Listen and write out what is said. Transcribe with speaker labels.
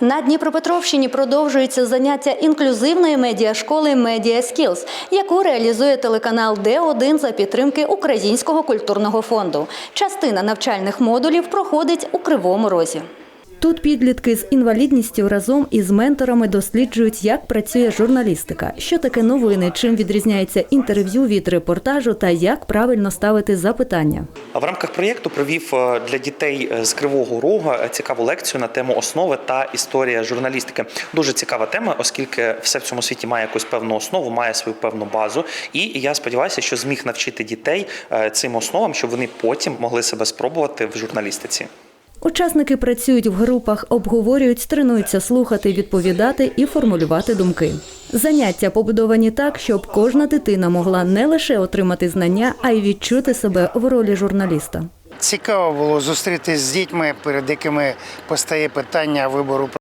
Speaker 1: На Дніпропетровщині продовжується заняття інклюзивної медіашколи Медіа Скілз, яку реалізує телеканал Д1 за підтримки Українського культурного фонду. Частина навчальних модулів проходить у Кривому Розі. Тут підлітки з інвалідністю разом із менторами досліджують, як працює журналістика, що таке новини, чим відрізняється інтерв'ю від репортажу та як правильно ставити запитання.
Speaker 2: В рамках проєкту провів е, для дітей е, з Кривого Рогу е, цікаву лекцію на тему основи та історія журналістики. Дуже цікава тема, оскільки все в цьому світі має якусь певну основу, має свою певну базу. І я сподіваюся, що зміг навчити дітей цим основам, щоб вони потім могли себе спробувати в журналістиці.
Speaker 1: Учасники працюють в групах, обговорюють, тренуються слухати, відповідати і формулювати думки. Заняття побудовані так, щоб кожна дитина могла не лише отримати знання, а й відчути себе в ролі журналіста.
Speaker 3: Цікаво було зустрітися з дітьми, перед якими постає питання вибору